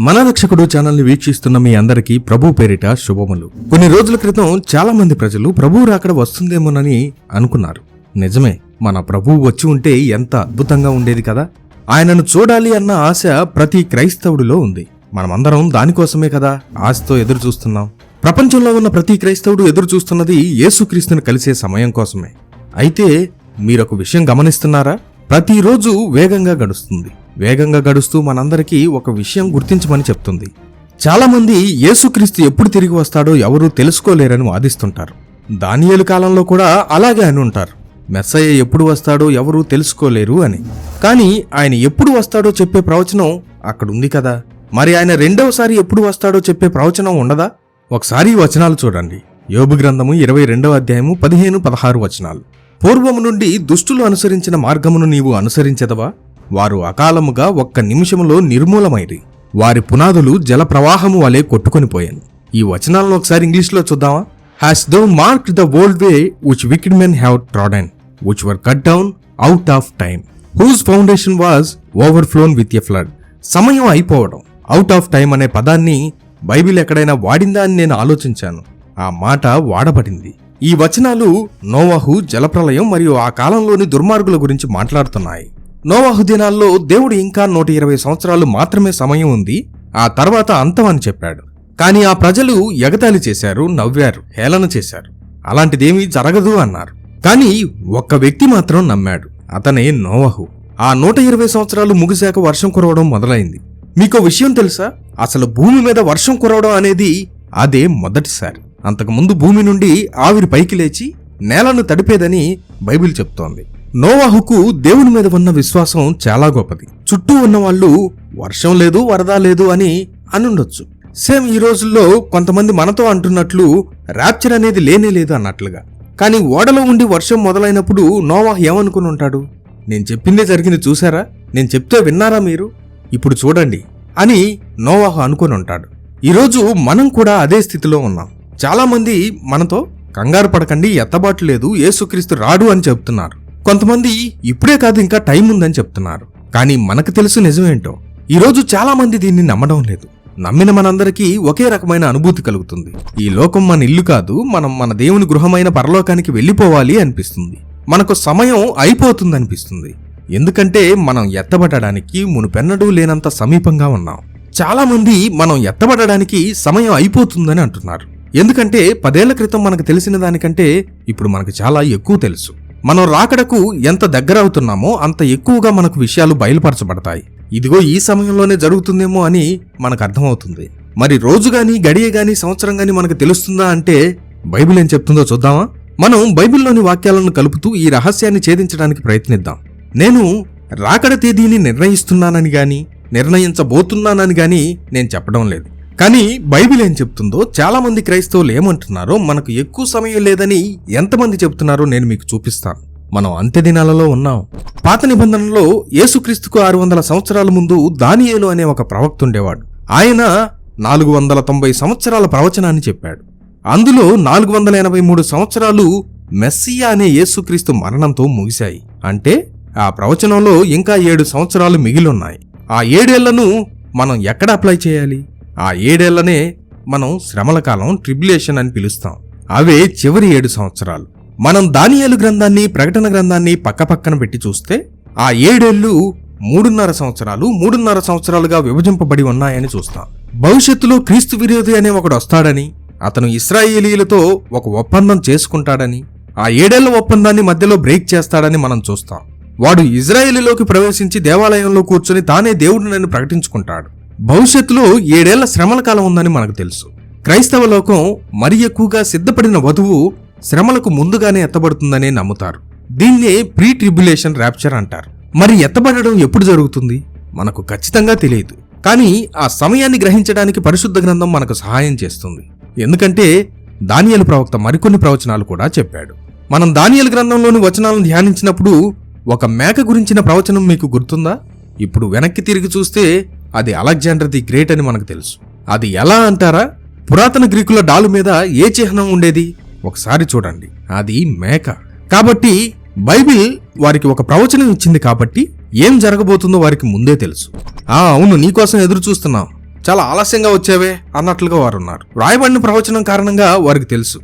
మన రక్షకుడు ఛానల్ని వీక్షిస్తున్న మీ అందరికీ ప్రభు పేరిట శుభములు. కొన్ని రోజుల క్రితం చాలా మంది ప్రజలు ప్రభువు రాకడ వస్తుందేమోనని అనుకున్నారు. నిజమే మన ప్రభువు వచ్చి ఉంటే ఎంత అద్భుతంగా ఉండేది కదా? ఆయనను చూడాలి అన్న ఆశ ప్రతి క్రైస్తవుడిలో ఉంది. మనమందరం దానికోసమే కదా ఆశతో ఎదురు చూస్తున్నాం ప్రపంచంలో ఉన్న ప్రతి క్రైస్తవుడు ఎదురు చూస్తున్నది యేసుక్రీస్తుని కలిసే సమయం కోసమే. అయితే మీరొక విషయం గమనిస్తున్నారా? ప్రతిరోజు వేగంగా గడుస్తుంది. వేగంగా గడుస్తూ మనందరికీ ఒక విషయం గుర్తించమని చెప్తుంది. చాలామంది యేసుక్రీస్తు ఎప్పుడు తిరిగి వస్తాడో ఎవరూ తెలుసుకోలేరని వాదిస్తుంటారు. దానియేలు కాలంలో కూడా అలాగే అని ఉంటారు. మెస్సయ్య ఎప్పుడు వస్తాడో ఎవరూ తెలుసుకోలేరు అని. కానీ ఆయన ఎప్పుడు వస్తాడో చెప్పే ప్రవచనం అక్కడుంది కదా. మరి ఆయన రెండవసారి ఎప్పుడు వస్తాడో చెప్పే ప్రవచనం ఉండదా? ఒకసారి వచనాలు చూడండి. యోబు గ్రంథము ఇరవై రెండవ అధ్యాయము పదిహేను పదహారు వచనాలు. పూర్వము నుండి దుష్టులు అనుసరించిన మార్గమును నీవు అనుసరించదవా? వారు అకాలముగా ఒక్క నిమిషములో నిర్మూలమైరి. వారి పునాదులు జల ప్రవాహము వలె కొట్టుకొని పోయాను ఈ వచనాలను ఒకసారి ఇంగ్లీష్లో చూద్దామా? Hast thou mark the world way which wicked men have trodden which were cut down out of time whose foundation was overflown with a flood సమయం అయిపోవడం అవుట్ ఆఫ్ టైం అనే పదాన్ని బైబిల్ ఎక్కడైనా వాడిందా అని నేను ఆలోచించాను. ఆ మాట వాడబడింది. ఈ వచనాలు నోవహు జలప్రలయం మరియు ఆ కాలంలోని దుర్మార్గుల గురించి మాట్లాడుతున్నాయి. నోవాహు దినాల్లో దేవుడు ఇంకా నూట ఇరవై సంవత్సరాలు మాత్రమే సమయం ఉంది. ఆ తర్వాత అంతం అని చెప్పాడు. కానీ ఆ ప్రజలు ఎగతాళి చేశారు నవ్వారు హేళన చేశారు. అలాంటిదేమీ జరగదు అన్నారు. కానీ ఒక్క వ్యక్తి మాత్రం నమ్మాడు. అతనే నోవహు. ఆ నూట ఇరవై సంవత్సరాలు ముగిశాక వర్షం కురవడం మొదలైంది. మీకో విషయం తెలుసా? అసలు భూమి మీద వర్షం కురవడం అనేది అదే మొదటిసారి. అంతకుముందు భూమి నుండి ఆవిరి పైకి లేచి నేలను తడిపేదని బైబిల్ చెప్తోంది. నోవాహుకు దేవుని మీద ఉన్న విశ్వాసం చాలా గొప్పది. చుట్టూ ఉన్న వాళ్ళు వర్షం లేదు వరద లేదు అని అనుండొచ్చు. సేమ్ ఈ రోజుల్లో కొంతమంది మనతో అంటున్నట్లు ర్యాప్చర్ అనేది లేనే లేదు అన్నట్లుగా. కానీ ఓడలో ఉండి వర్షం మొదలైనప్పుడు నోవాహ్ ఏమనుకుని ఉంటాడు? నేను చెప్పిందే జరిగింది చూసారా నేను చెప్తే విన్నారా మీరు? ఇప్పుడు చూడండి అని నోవాహ్ అనుకుని ఉంటాడు. ఈరోజు మనం కూడా అదే స్థితిలో ఉన్నాం. చాలామంది మనతో కంగారు పడకండి ఎత్తబాటు లేదు ఏసుక్రీస్తు రాడు అని చెప్తున్నారు కొంతమంది ఇప్పుడే కాదు ఇంకా టైం ఉందని చెప్తున్నారు. కానీ మనకు తెలుసు నిజమేంటో? ఈరోజు చాలా మంది దీన్ని నమ్మడం లేదు. నమ్మిన మనందరికీ ఒకే రకమైన అనుభూతి కలుగుతుంది. ఈ లోకం మన ఇల్లు కాదు మనం మన దేవుని గృహమైన పరలోకానికి వెళ్ళిపోవాలి అనిపిస్తుంది. మనకు సమయం అయిపోతుంది అనిపిస్తుంది ఎందుకంటే మనం ఎత్తబడడానికి మునుపెన్నడూ లేనంత సమీపంగా ఉన్నాం. చాలా మంది మనం ఎత్తబడడానికి సమయం అయిపోతుందని అంటున్నారు. ఎందుకంటే పదేళ్ళ క్రితం మనకు తెలిసిన దానికంటే ఇప్పుడు మనకు చాలా ఎక్కువ తెలుసు. మనం రాకడకు ఎంత దగ్గర అవుతున్నామో అంత ఎక్కువగా మనకు విషయాలు బయలుపరచబడతాయి. ఇదిగో ఈ సమయంలోనే జరుగుతుందేమో అని మనకు అర్థమవుతుంది. మరి రోజు గాని గడియ గాని సంవత్సరం గాని మనకు తెలుస్తుందా అంటే బైబిల్ ఏం చెప్తుందో చూద్దామా? మనం బైబిల్లోని వాక్యాలను కలుపుతూ ఈ రహస్యాన్ని ఛేదించడానికి ప్రయత్నిద్దాం. నేను రాకడ తేదీని నిర్ణయిస్తున్నానని గాని నిర్ణయించబోతున్నానని గాని నేను చెప్పడం లేదు. కానీ బైబిల్ ఏం చెప్తుందో చాలా మంది క్రైస్తవులు ఏమంటున్నారో మనకు ఎక్కువ సమయం లేదని ఎంతమంది చెప్తున్నారో నేను మీకు చూపిస్తాను. మనం అంత్య దినాలలో ఉన్నాం. పాత నిబంధనలో యేసుక్రీస్తుకు ఆరు వందల సంవత్సరాల ముందు దానియేలు అనే ఒక ప్రవక్త ఉండేవాడు. ఆయన నాలుగు వందల తొంభై సంవత్సరాల ప్రవచనాన్ని చెప్పాడు. అందులో నాలుగు వందల ఎనభై మూడు సంవత్సరాలు మెస్సియా అనే యేసుక్రీస్తు మరణంతో ముగిశాయి. అంటే ఆ ప్రవచనంలో ఇంకా ఏడు సంవత్సరాలు మిగిలున్నాయి ఆ ఏడేళ్ళను మనం ఎక్కడ అప్లై చేయాలి? ఆ ఏడేళ్ళనే మనం శ్రమల కాలం ట్రిబులేషన్ అని పిలుస్తాం. అవే చివరి ఏడు సంవత్సరాలు. మనం దానియాలు గ్రంథాన్ని ప్రకటన గ్రంథాన్ని పక్కపక్కన పెట్టి చూస్తే ఆ ఏడేళ్ళు మూడున్నర సంవత్సరాలు మూడున్నర సంవత్సరాలుగా విభజింపబడి ఉన్నాయని చూస్తాం. భవిష్యత్తులో క్రీస్తు విరోధి అనే ఒకడు వస్తాడని అతను ఇస్రాయేలీలతో ఒక ఒప్పందం చేసుకుంటాడని ఆ ఏడేళ్ళ ఒప్పందాన్ని మధ్యలో బ్రేక్ చేస్తాడని మనం చూస్తాం. వాడు ఇజ్రాయేలీలోకి ప్రవేశించి దేవాలయంలో కూర్చొని తానే దేవుడినని ప్రకటించుకుంటాడు. భవిష్యత్తులో ఏడేళ్ళ శ్రమల కాలం ఉందని మనకు తెలుసు. క్రైస్తవ లోకం మరి ఎక్కువగా సిద్ధపడిన వధువు శ్రమలకు ముందుగానే ఎత్తబడుతుందనే నమ్ముతారు. దీన్నే ప్రీ ట్రిబ్యులేషన్ ర్యాప్చర్ అంటారు. మరి ఎత్తబడడం ఎప్పుడు జరుగుతుంది? మనకు ఖచ్చితంగా తెలియదు. కానీ ఆ సమయాన్ని గ్రహించడానికి పరిశుద్ధ గ్రంథం మనకు సహాయం చేస్తుంది. ఎందుకంటే దానియలు ప్రవక్త మరికొన్ని ప్రవచనాలు కూడా చెప్పాడు. మనం దానియలు గ్రంథంలోని వచనాలను ధ్యానించినప్పుడు ఒక మేక గురించిన ప్రవచనం మీకు గుర్తుందా? ఇప్పుడు వెనక్కి తిరిగి చూస్తే అది అలెగ్జాండర్ ది గ్రేట్ అని మనకు తెలుసు. అది ఎలా అంటారా? పురాతన గ్రీకుల డాలు మీద ఏ చిహ్నం ఉండేది? ఒకసారి చూడండి. అది మేక. కాబట్టి బైబిల్ వారికి ఒక ప్రవచనం ఇచ్చింది కాబట్టి ఏం జరగబోతుందో వారికి ముందే తెలుసు. ఆ అవును నీకోసం ఎదురు చూస్తున్నాం. చాలా ఆలస్యంగా వచ్చేవే అన్నట్లుగా వారు ఉన్నారు రాయబడిన ప్రవచనం కారణంగా వారికి తెలుసు.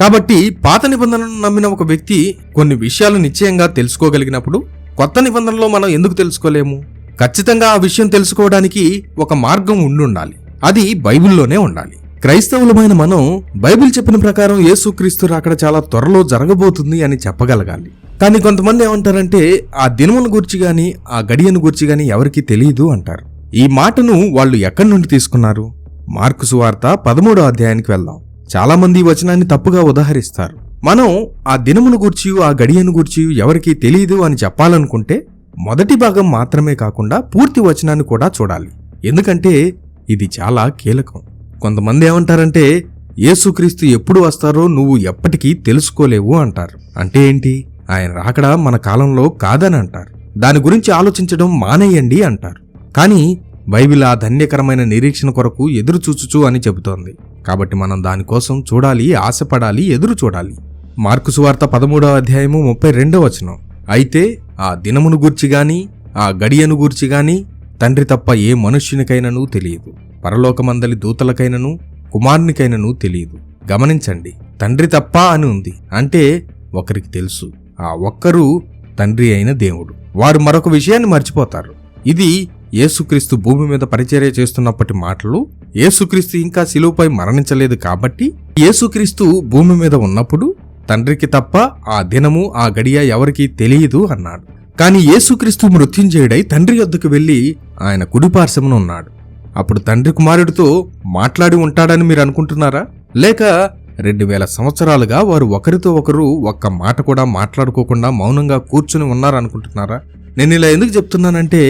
కాబట్టి పాత నిబంధనను నమ్మిన ఒక వ్యక్తి కొన్ని విషయాలు నిశ్చయంగా తెలుసుకోగలిగినప్పుడు కొత్త నిబంధనలో మనం ఎందుకు తెలుసుకోలేము? ఖచ్చితంగా ఆ విషయం తెలుసుకోవడానికి ఒక మార్గం ఉండి ఉండాలి అది బైబిల్లోనే ఉండాలి. క్రైస్తవులమైన మనం బైబిల్ చెప్పిన ప్రకారం యేసుక్రీస్తు రాకడ చాలా త్వరలో జరగబోతుంది అని చెప్పగలగాలి. కానీ కొంతమంది ఏమంటారంటే ఆ దినమును గురించి గాని ఆ గడియను గురించి గాని ఎవరికీ తెలియదు అంటారు. ఈ మాటను వాళ్ళు ఎక్కడి నుండి తీసుకున్నారు? మార్కు సువార్త పదమూడో అధ్యాయానికి వెళ్దాం. చాలామంది ఈ వచనాన్ని తప్పుగా ఉదాహరిస్తారు. మనం ఆ దినమును గూర్చి ఆ గడియను గూర్చి ఎవరికీ తెలియదు అని చెప్పాలనుకుంటే మొదటి భాగం మాత్రమే కాకుండా పూర్తి వచనాన్ని కూడా చూడాలి. ఎందుకంటే ఇది చాలా కీలకం. కొంతమంది ఏమంటారంటే యేసుక్రీస్తు ఎప్పుడు వస్తారో నువ్వు ఎప్పటికీ తెలుసుకోలేవు అంటారు. అంటే ఏంటి? ఆయన రాకడ మన కాలంలో కాదని అంటారు. దాని గురించి ఆలోచించడం మానేయండి అంటారు. కానీ బైబిల్ ఆ ధన్యకరమైన నిరీక్షణ కొరకు ఎదురు చూచుచు అని చెబుతోంది. కాబట్టి మనం దానికోసం చూడాలి ఆశపడాలి ఎదురు చూడాలి. మార్కు సువార్త పదమూడవ అధ్యాయము ముప్పై రెండవ వచనం. అయితే ఆ దినమును గూర్చి గాని ఆ గడియను గూర్చి గాని తండ్రి తప్ప ఏ మనుష్యునికైనను తెలియదు. పరలోకమందలి దూతలకైనను కుమారునికైనను తెలియదు. గమనించండి తండ్రి తప్ప అని ఉంది. అంటే ఒకరికి తెలుసు ఆ ఒక్కరు తండ్రి అయిన దేవుడు. వారు మరొక విషయాన్ని మర్చిపోతారు. ఇది యేసుక్రీస్తు భూమి మీద పరిచర్య చేస్తున్నప్పటి మాటలు. యేసుక్రీస్తు ఇంకా శిలువపై మరణించలేదు కాబట్టి యేసుక్రీస్తు భూమి మీద ఉన్నప్పుడు తండ్రికి తప్ప ఆ దినము ఆ గడియ ఎవరికీ తెలియదు అన్నాడు. కాని యేసుక్రీస్తు మృత్యుంజయుడై తండ్రి యొద్దకు వెళ్ళి ఆయన కుడిపార్శ్వమున ఉన్నాడు. అప్పుడు తండ్రి కుమారుడితో మాట్లాడి ఉంటాడని మీరు అనుకుంటున్నారా? లేక రెండు వేల సంవత్సరాలుగా వారు ఒకరితో ఒకరు ఒక్క మాట కూడా మాట్లాడుకోకుండా మౌనంగా కూర్చుని ఉన్నారనుకుంటున్నారా నేను ఇలా ఎందుకు చెప్తున్నానంటే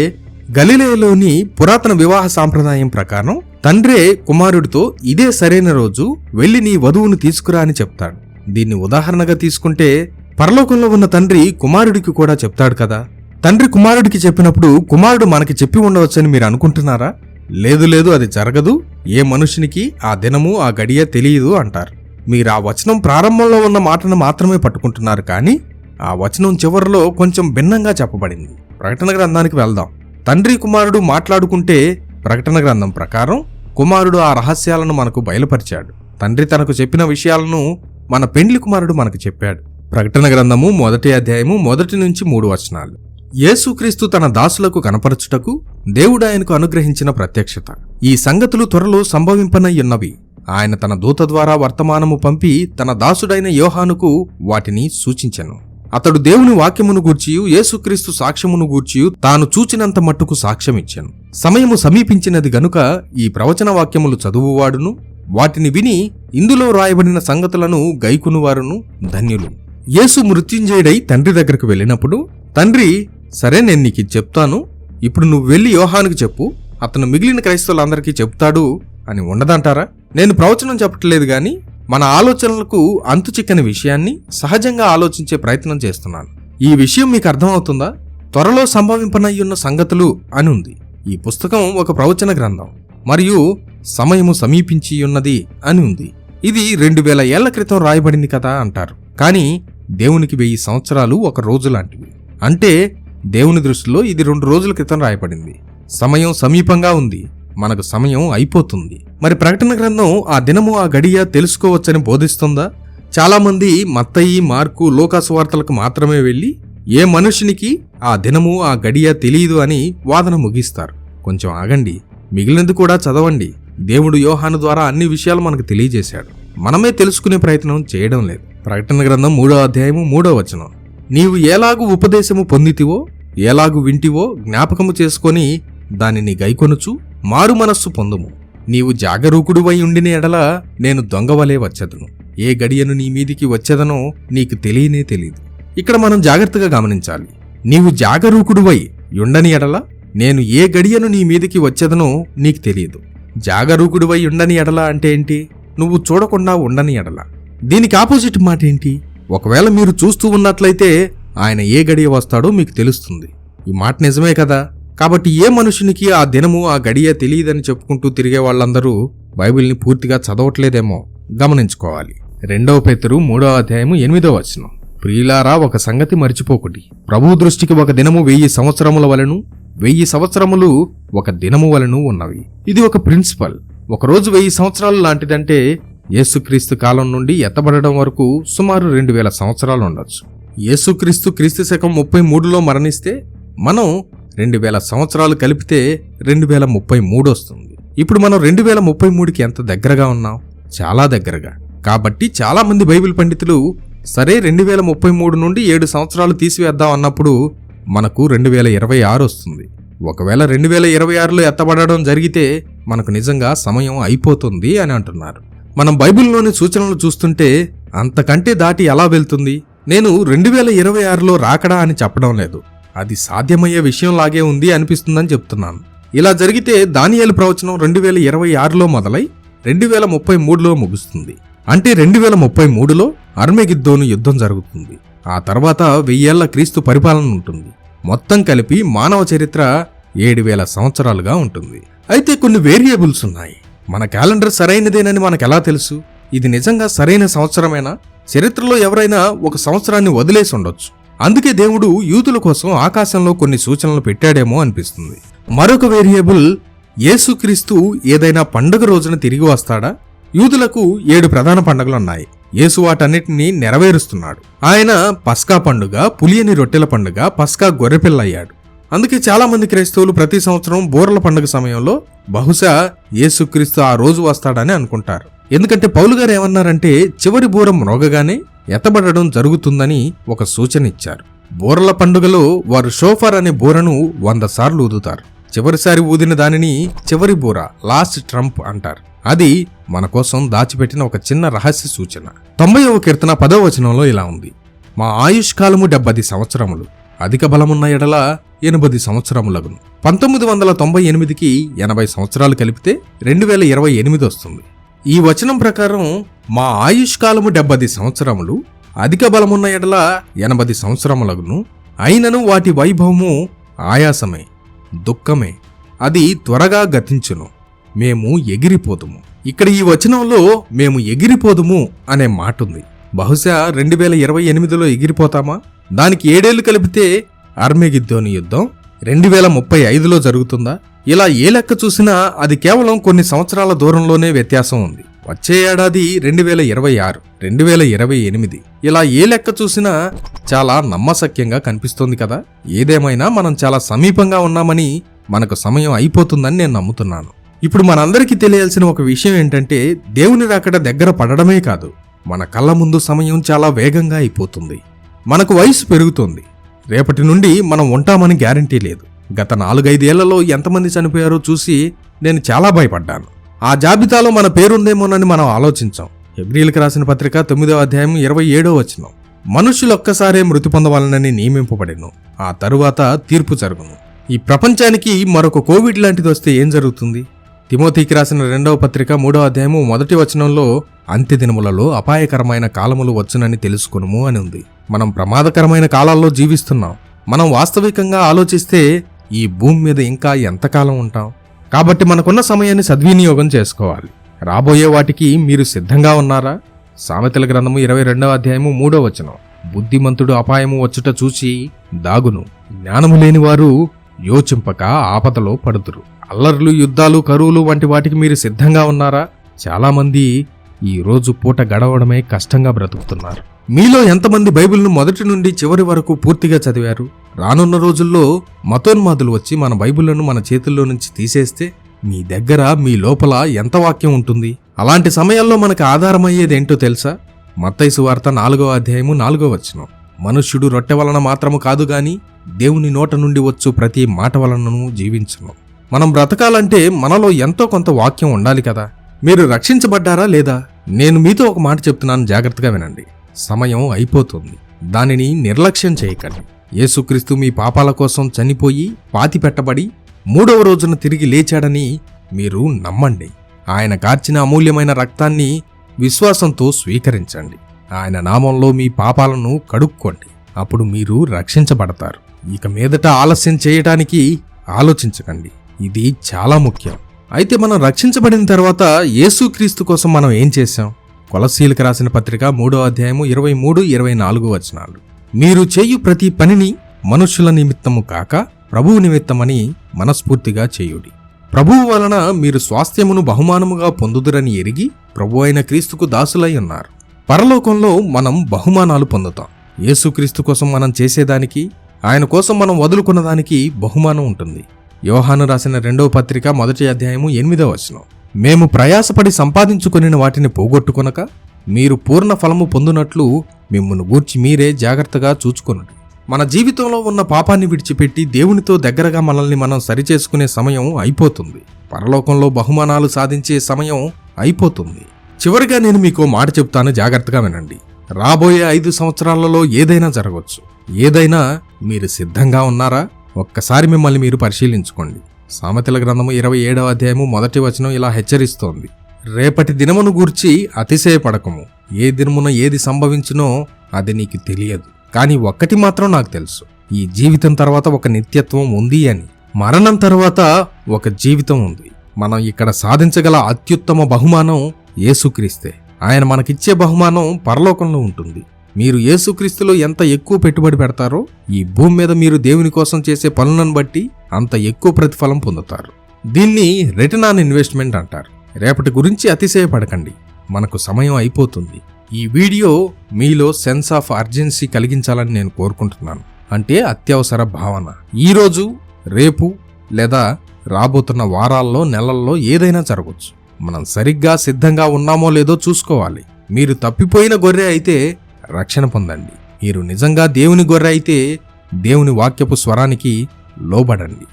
గలిలేలోని పురాతన వివాహ సాంప్రదాయం ప్రకారం తండ్రే కుమారుడితో ఇదే సరైన రోజు వెళ్ళి నీ వధువును తీసుకురా అని చెప్తాడు. దీన్ని ఉదాహరణగా తీసుకుంటే పరలోకంలో ఉన్న తండ్రి కుమారుడికి కూడా చెప్తాడు కదా. తండ్రి కుమారుడికి చెప్పినప్పుడు కుమారుడు మనకి చెప్పి ఉండవచ్చని మీరు అనుకుంటున్నారా? లేదు లేదు అది జరగదు. ఏ మనుషునికి ఆ దినము ఆ గడియ తెలియదు అంటారు. మీరు ఆ వచనం ప్రారంభంలో ఉన్న మాటను మాత్రమే పట్టుకుంటున్నారు కానీ ఆ వచనం చివరిలో కొంచెం భిన్నంగా చెప్పబడింది. ప్రకటన గ్రంథానికి వెళ్దాం. తండ్రి కుమారుడు మాట్లాడుకుంటే ప్రకటన గ్రంథం ప్రకారం కుమారుడు ఆ రహస్యాలను మనకు బయలుపరిచాడు. తండ్రి తనకు చెప్పిన విషయాలను మన పెండ్లి కుమారుడు మనకు చెప్పాడు. ప్రకటన గ్రంథము మొదటి అధ్యాయము మొదటి నుంచి మూడు వచనాలు. యేసుక్రీస్తు తన దాసులకు కనపరచుటకు దేవుడాయనకు అనుగ్రహించిన ప్రత్యక్షత. ఈ సంగతులు త్వరలో సంభవింపనయ్యున్నవి. ఆయన తన దూత ద్వారా వర్తమానము పంపి తన దాసుడైన యోహానుకు వాటిని సూచించెను. అతడు దేవుని వాక్యమును గూర్చియు యేసుక్రీస్తు సాక్ష్యమును గూర్చియు తాను చూచినంత మట్టుకు సాక్ష్యమిచ్చాను. సమయము సమీపించినది గనుక ఈ ప్రవచన వాక్యములు చదువువాడును వాటిని విని ఇందులో రాయబడిన సంగతులను గైకునువారును ధన్యులు. యేసు మృత్యుంజయుడై తండ్రి దగ్గరకు వెళ్ళినప్పుడు తండ్రి సరే నేను నీకు చెప్తాను. ఇప్పుడు నువ్వు వెళ్ళి యోహానికి చెప్పు. అతను మిగిలిన క్రైస్తవులందరికీ చెప్తాడు అని ఉండదంటారా నేను ప్రవచనం చెప్పట్లేదు గాని మన ఆలోచనలకు అంతు చిక్కని విషయాన్ని సహజంగా ఆలోచించే ప్రయత్నం చేస్తున్నాను. ఈ విషయం మీకు అర్థమవుతుందా? త్వరలో సంభవింపనయ్యున్న సంగతులు అని ఉంది ఈ పుస్తకం ఒక ప్రవచన గ్రంథం. మరియు సమయము సమీపించి ఉన్నది అని ఉంది. ఇది రెండు వేల ఏళ్ళ క్రితం రాయబడింది కదా అంటారు. కానీ దేవునికి వెయ్యి సంవత్సరాలు ఒక రోజు లాంటివి. అంటే దేవుని దృష్టిలో ఇది రెండు రోజుల క్రితం రాయబడింది. సమయం సమీపంగా ఉంది. మనకు సమయం అయిపోతుంది. మరి ప్రకటన గ్రంథం ఆ దినము ఆ గడియ తెలుసుకోవచ్చని బోధిస్తుందా? చాలామంది మత్తయి మార్కు లోకాసువార్తలకు మాత్రమే వెళ్ళి ఏ మనుషునికి ఆ దినము ఆ గడియ తెలియదు అని వాదన ముగిస్తారు. కొంచెం ఆగండి. మిగిలినది కూడా చదవండి. దేవుడు యోహాను ద్వారా అన్ని విషయాలు మనకు తెలియజేశాడు. మనమే తెలుసుకునే ప్రయత్నం చేయడం లేదు. ప్రకటన గ్రంథం మూడో అధ్యాయము మూడో వచనం. నీవు ఎలాగు ఉపదేశము పొందితివో ఎలాగు వింటివో జ్ఞాపకము చేసుకొని దానిని గైకొనుచు మారు మనస్సు పొందుము. నీవు జాగరూకుడువై ఉండిన ఎడల నేను దొంగవలే వచ్చేదను. ఏ గడియను నీ మీదికి వచ్చేదనో నీకు తెలియనే తెలియదు ఇక్కడ మనం జాగ్రత్తగా గమనించాలి. నీవు జాగరూకుడువై ఉండని ఎడల నేను ఏ గడియను నీ మీదికి వచ్చేదనో నీకు తెలియదు. జాగరూకుడివై ఉండని ఎడల అంటే ఏంటి? నువ్వు చూడకుండా ఉండని ఎడల. దీనికి ఆపోజిట్ మాట ఏంటి? ఒకవేళ మీరు చూస్తూ ఉన్నట్లయితే ఆయన ఏ గడియ వస్తాడో మీకు తెలుస్తుంది. ఈ మాట నిజమే కదా? కాబట్టి ఏ మనుషునికి ఆ దినము ఆ గడియ తెలియదని చెప్పుకుంటూ తిరిగే వాళ్ళందరూ బైబిల్ని పూర్తిగా చదవట్లేదేమో గమనించుకోవాలి. రెండవ పేతురు మూడవ అధ్యాయము ఎనిమిదవ వచనం. ప్రియులారా ఒక సంగతి మర్చిపోకుడి. ప్రభు దృష్టికి ఒక దినము వెయ్యి సంవత్సరముల వలెను వెయ్యి సంవత్సరములు ఒక దినము వలను ఉన్నవి. ఇది ఒక ప్రిన్సిపల్. ఒకరోజు వెయ్యి సంవత్సరాలు లాంటిదంటే యేసుక్రీస్తు కాలం నుండి ఎత్తబడడం వరకు సుమారు రెండు వేల సంవత్సరాలు ఉండొచ్చు. యేసుక్రీస్తు క్రీస్తు శకం ముప్పై మూడులో మరణిస్తే మనం రెండు వేల సంవత్సరాలు కలిపితే రెండు వేల ముప్పై మూడు వస్తుంది. ఇప్పుడు మనం రెండు వేల ముప్పై మూడుకి ఎంత దగ్గరగా ఉన్నాం? చాలా దగ్గరగా. కాబట్టి చాలామంది బైబిల్ పండితులు సరే రెండు వేల ముప్పై మూడు నుండి ఏడు సంవత్సరాలు తీసివేద్దాం అన్నప్పుడు మనకు రెండు వేల ఇరవై ఆరు వస్తుంది. ఒకవేళ రెండు వేల ఇరవై ఆరులో ఎత్తబడడం జరిగితే మనకు నిజంగా సమయం అయిపోతుంది అని అంటున్నారు. మనం బైబిల్లోని సూచనలు చూస్తుంటే అంతకంటే దాటి ఎలా వెళ్తుంది? నేను రెండు వేల ఇరవై ఆరులో రాకడా అని చెప్పడం లేదు. అది సాధ్యమయ్యే విషయంలాగే ఉంది అనిపిస్తుందని చెప్తున్నాను. ఇలా జరిగితే దానియేలు ప్రవచనం రెండు వేల ఇరవై ఆరులో మొదలై రెండు వేల ముప్పై మూడులో ముగుస్తుంది. అంటే రెండు వేల ముప్పై మూడులో అర్మెగిద్దోను యుద్ధం జరుగుతుంది. ఆ తర్వాత వెయ్యేళ్ళ క్రీస్తు పరిపాలన ఉంటుంది. మొత్తం కలిపి మానవ చరిత్ర ఏడు వేల సంవత్సరాలుగా ఉంటుంది. అయితే కొన్ని వేరియబుల్స్ ఉన్నాయి. మన క్యాలెండర్ సరైనదేనని మనకెలా తెలుసు? ఇది నిజంగా సరైన సంవత్సరమేనా? చరిత్రలో ఎవరైనా ఒక సంవత్సరాన్ని వదిలేసి ఉండొచ్చు. అందుకే దేవుడు యూతుల కోసం ఆకాశంలో కొన్ని సూచనలు పెట్టాడేమో అనిపిస్తుంది. మరొక వేరియబుల్ యేసుక్రీస్తు ఏదైనా పండుగ రోజున తిరిగి వస్తాడా? యూదులకు ఏడు ప్రధాన పండుగలున్నాయి. యేసు వాటన్నిటినీ నెరవేరుస్తున్నాడు. ఆయన పస్కా పండుగ పులియని రొట్టెల పండుగ పస్కా గొర్రెపిల్ల అయ్యాడు అందుకే చాలా మంది క్రైస్తవులు ప్రతి సంవత్సరం బోర్ల పండుగ సమయంలో బహుశా యేసుక్రీస్తు ఆ రోజు వస్తాడని అనుకుంటారు. ఎందుకంటే పౌలు గారు ఏమన్నారంటే చివరి బూర మ్రోగగానే ఎత్తబడడం జరుగుతుందని ఒక సూచన ఇచ్చారు. బూరల పండుగలో వారు షోఫర్ అనే బూరను వంద సార్లు ఊదుతారు. చివరిసారి ఊదిన దానిని చివరి బూర లాస్ట్ ట్రంప్ అంటారు. అది మన కోసం దాచిపెట్టిన ఒక చిన్న రహస్య సూచన. తొంభైవ కీర్తన పదవ వచనంలో ఇలా ఉంది. మా ఆయుష్కాలము డెబ్బది సంవత్సరములు. అధిక బలమున్న ఎడల ఎనిమిది సంవత్సరములగును. పంతొమ్మిది వందల తొంభై ఎనిమిదికి ఎనభై సంవత్సరాలు కలిపితే రెండు వేల ఇరవై ఎనిమిది వస్తుంది. ఈ వచనం ప్రకారం మా ఆయుష్కాలము డెబ్బది సంవత్సరములు అధిక బలమున్న ఎడల ఎనభది సంవత్సరములగును. అయినను వాటి వైభవము ఆయాసమే దుఃఖమే. అది త్వరగా గతించును. మేము ఎగిరిపోదుము. ఇక్కడ ఈ వచనంలో మేము ఎగిరిపోదుము అనే మాట ఉంది బహుశా రెండు వేల ఇరవై ఎనిమిదిలో ఎగిరిపోతామా? దానికి ఏడేళ్ళు కలిపితే అర్మెగిద్దోని యుద్ధం రెండు వేల ముప్పై ఐదులో జరుగుతుందా? ఇలా ఏ లెక్క చూసినా అది కేవలం కొన్ని సంవత్సరాల దూరంలోనే వ్యత్యాసం ఉంది. వచ్చే ఏడాది రెండు వేల ఇరవై ఆరు రెండు వేల ఇరవై ఎనిమిది. ఇలా ఏ లెక్క చూసినా చాలా నమ్మసక్యంగా కనిపిస్తోంది కదా? ఏదేమైనా మనం చాలా సమీపంగా ఉన్నామని మనకు సమయం అయిపోతుందని నేను నమ్ముతున్నాను. ఇప్పుడు మనందరికీ తెలియాల్సిన ఒక విషయం ఏంటంటే దేవుని రాకడ దగ్గర పడడమే కాదు. మన కళ్ళ ముందు సమయం చాలా వేగంగా అయిపోతుంది. మనకు వయసు పెరుగుతుంది. రేపటి నుండి మనం ఉంటామని గ్యారంటీ లేదు. గత నాలుగైదేళ్ళలో ఎంతమంది చనిపోయారో చూసి నేను చాలా భయపడ్డాను. ఆ జాబితాలో మన పేరుందేమోనని మనం ఆలోచించాం. హెబ్రిల్కి రాసిన పత్రిక తొమ్మిదవ అధ్యాయం ఇరవై ఏడో వచనం. మనుషులు ఒక్కసారే మృతి పొందవాలనని నియమింపబడిను. ఆ తరువాత తీర్పు జరుగును. ఈ ప్రపంచానికి మరొక కోవిడ్ లాంటిది వస్తే ఏం జరుగుతుంది? తిమోతికి రాసిన రెండవ పత్రిక మూడవ అధ్యాయము మొదటి వచనంలో అంత్యదినములలో అపాయకరమైన కాలములు వచ్చునని తెలుసుకునుము అని ఉంది. మనం ప్రమాదకరమైన కాలాల్లో జీవిస్తున్నాం. మనం వాస్తవికంగా ఆలోచిస్తే ఈ భూమి మీద ఇంకా ఎంతకాలం ఉంటాం? కాబట్టి మనకున్న సమయాన్ని సద్వినియోగం చేసుకోవాలి. రాబోయే వాటికి మీరు సిద్ధంగా ఉన్నారా? సామెతల గ్రంథము ఇరవై రెండవ అధ్యాయము మూడో వచనం. బుద్ధిమంతుడు అపాయము వచ్చుట చూచి దాగును. జ్ఞానము లేని వారు యోచింపక ఆపదలో పడుతురు అల్లర్లు యుద్ధాలు కరువులు వంటి వాటికి మీరు సిద్ధంగా ఉన్నారా? చాలామంది ఈ రోజు పూట గడవడమే కష్టంగా బ్రతుకుతున్నారు. మీలో ఎంతమంది బైబిల్ను మొదటి నుండి చివరి వరకు పూర్తిగా చదివారు? రానున్న రోజుల్లో మతోన్మాదులు వచ్చి మన బైబిళ్ళను మన చేతుల్లో నుంచి తీసేస్తే మీ దగ్గర మీ లోపల ఎంత వాక్యం ఉంటుంది? అలాంటి సమయాల్లో మనకు ఆధారమయ్యేదేంటో తెలుసా? మత్తైసు వార్త నాలుగో అధ్యాయము నాలుగో వచనం. మనుష్యుడు రొట్టె వలన మాత్రము కాదు గాని దేవుని నోట నుండి వచ్చు ప్రతి మాట వలనను జీవించును. మనం బ్రతకాలంటే మనలో ఎంతో కొంత వాక్యం ఉండాలి కదా. మీరు రక్షించబడ్డారా లేదా? నేను మీతో ఒక మాట చెప్తున్నాను జాగ్రత్తగా వినండి. సమయం అయిపోతుంది. దానిని నిర్లక్ష్యం చేయకండి. యేసుక్రీస్తు మీ పాపాల కోసం చనిపోయి పాతి పెట్టబడి మూడవ రోజున తిరిగి లేచాడని మీరు నమ్మండి. ఆయన కార్చిన అమూల్యమైన రక్తాన్ని విశ్వాసంతో స్వీకరించండి. ఆయన నామంలో మీ పాపాలను కడుక్కోండి. అప్పుడు మీరు రక్షించబడతారు. ఇక మీదట ఆలస్యం చేయటానికి ఆలోచించకండి. ఇది చాలా ముఖ్యం. అయితే మనం రక్షించబడిన తర్వాత యేసుక్రీస్తు కోసం మనం ఏం చేశాం? కొలసీలకు రాసిన పత్రిక మూడో అధ్యాయము ఇరవై మూడు ఇరవై నాలుగు వచనాలు. మీరు చేయు ప్రతి పనిని మనుషుల నిమిత్తము కాక ప్రభువు నిమిత్తమని మనస్ఫూర్తిగా చేయుడి. ప్రభువు వలన మీరు స్వాస్థ్యమును బహుమానముగా పొందుదురని ఎరిగి ప్రభు అయిన క్రీస్తుకు దాసులై ఉన్నారు. పరలోకంలో మనం బహుమానాలు పొందుతాం. యేసుక్రీస్తు కోసం మనం చేసేదానికి ఆయన కోసం మనం వదులుకున్న దానికి బహుమానం ఉంటుంది. యోహాను రాసిన రెండవ పత్రిక మొదటి అధ్యాయము ఎనిమిదవ వచనం. మేము ప్రయాసపడి సంపాదించుకొనిన వాటిని పోగొట్టుకొనక మీరు పూర్ణ ఫలము పొందునట్లు మిమ్మల్ని గూర్చి మీరే జాగ్రత్తగా చూచుకొనండి. మన జీవితంలో ఉన్న పాపాన్ని విడిచిపెట్టి దేవునితో దగ్గరగా మనల్ని మనం సరిచేసుకునే సమయం అయిపోతుంది. పరలోకంలో బహుమానాలు సాధించే సమయం అయిపోతుంది. చివరిగా నేను మీకు మాట చెప్తాను జాగ్రత్తగా వినండి. రాబోయే ఐదు సంవత్సరాలలో ఏదైనా జరగవచ్చు. ఏదైనా మీరు సిద్ధంగా ఉన్నారా? ఒక్కసారి మిమ్మల్ని మీరు పరిశీలించుకోండి. సామెతల గ్రంథము ఇరవై ఏడవ అధ్యాయము మొదటి వచనం ఇలా హెచ్చరిస్తోంది. రేపటి దినమును గూర్చి అతిశయపడకము. ఏ దినమున ఏది సంభవించినో అది నీకు తెలియదు. కానీ ఒక్కటి మాత్రం నాకు తెలుసు. ఈ జీవితం తర్వాత ఒక నిత్యత్వం ఉంది అని. మరణం తర్వాత ఒక జీవితం ఉంది. మనం ఇక్కడ సాధించగల అత్యుత్తమ బహుమానం యేసుక్రీస్తే. ఆయన మనకిచ్చే బహుమానం పరలోకంలో ఉంటుంది. మీరు యేసుక్రీస్తులో ఎంత ఎక్కువ పెట్టుబడి పెడతారో ఈ భూమి మీద మీరు దేవుని కోసం చేసే పనులను బట్టి అంత ఎక్కువ ప్రతిఫలం పొందుతారు. దీన్ని రిటర్న్ ఆన్ ఇన్వెస్ట్మెంట్ అంటారు. రేపటి గురించి అతిశయపడకండి. మనకు సమయం అయిపోతుంది. ఈ వీడియో మీలో సెన్స్ ఆఫ్ అర్జెన్సీ కలిగించాలని నేను కోరుకుంటున్నాను. అంటే అత్యవసర భావన. ఈరోజు రేపు లేదా రాబోతున్న వారాల్లో నెలల్లో ఏదైనా జరగవచ్చు మనం సరిగ్గా సిద్ధంగా ఉన్నామో లేదో చూసుకోవాలి. మీరు తప్పిపోయిన గొర్రె అయితే రక్షణ పొందండి. మీరు నిజంగా దేవుని గొర్రె అయితే దేవుని వాక్యపు స్వరానికి లోబడండి.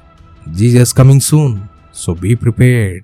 Jesus coming soon so be prepared.